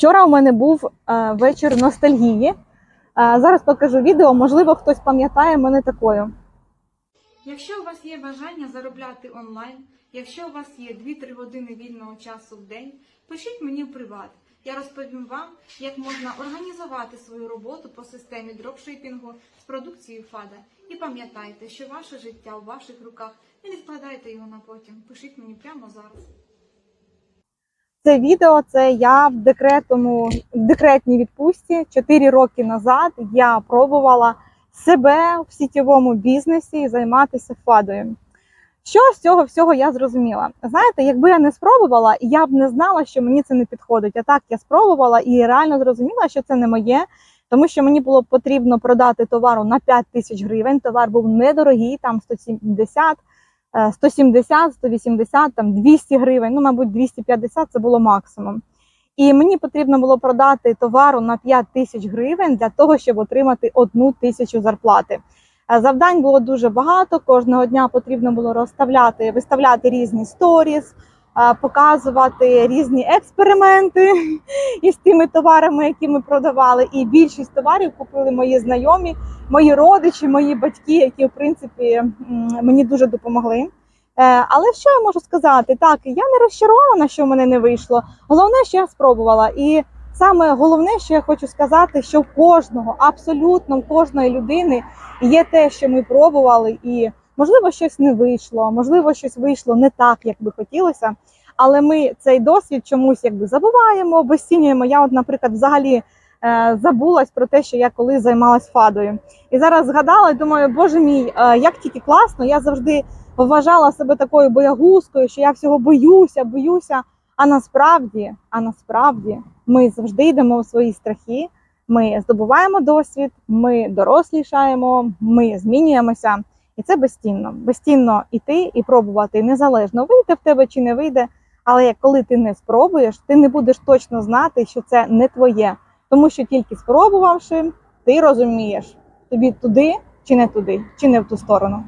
Вчора у мене був е, вечір ностальгії. Е, зараз покажу відео, можливо, хтось пам'ятає мене такою. Якщо у вас є бажання заробляти онлайн, якщо у вас є 2-3 години вільного часу в день, пишіть мені в приват. Я розповім вам, як можна організувати свою роботу по системі дропшипінгу з продукцією ФАДа. І пам'ятайте, що ваше життя у ваших руках. Не відкладайте його на потім. Пишіть мені прямо зараз. Це відео це я в декретному в декретній відпустці. Чотири роки назад я пробувала себе в сітєвому бізнесі і займатися фадою. Що з цього всього я зрозуміла? Знаєте, якби я не спробувала, я б не знала, що мені це не підходить. А так я спробувала і реально зрозуміла, що це не моє, тому що мені було потрібно продати товару на 5 тисяч гривень. Товар був недорогий, там 170, е, 170, 180, там 200 гривень. Ну, мабуть, 250 це було максимум. І мені потрібно було продати товару на 5 тисяч гривень для того, щоб отримати одну тисячу зарплати. Е, Завдань було дуже багато. Кожного дня потрібно було розставляти, виставляти різні сторіс, показувати різні експерименти із тими товарами, які ми продавали. І більшість товарів купили мої знайомі, мої родичі, мої батьки, які в принципі мені дуже допомогли. Е, Але що я можу сказати? Так, я не розчарована, що в мене не вийшло. Головне, що я спробувала. І саме головне, що я хочу сказати, що в кожного, абсолютно в кожної людини є те, що ми пробували, і можливо щось не вийшло, можливо, щось вийшло не так, як би хотілося. Але ми цей досвід чомусь якби забуваємо, обесцінюємо. Я, от, наприклад, взагалі е, забулась про те, що я колись займалась фадою. І зараз згадала і думаю, боже мій, е, як тільки класно, я завжди вважала себе такою боягузкою, що я всього боюся, боюся. А насправді, а насправді, ми завжди йдемо в свої страхи. Ми здобуваємо досвід, ми дорослішаємо, ми змінюємося, і це безцінно. Безцінно іти і пробувати незалежно вийде в тебе чи не вийде. Але коли ти не спробуєш, ти не будеш точно знати, що це не твоє, тому що тільки спробувавши, ти розумієш, тобі туди чи не туди, чи не в ту сторону.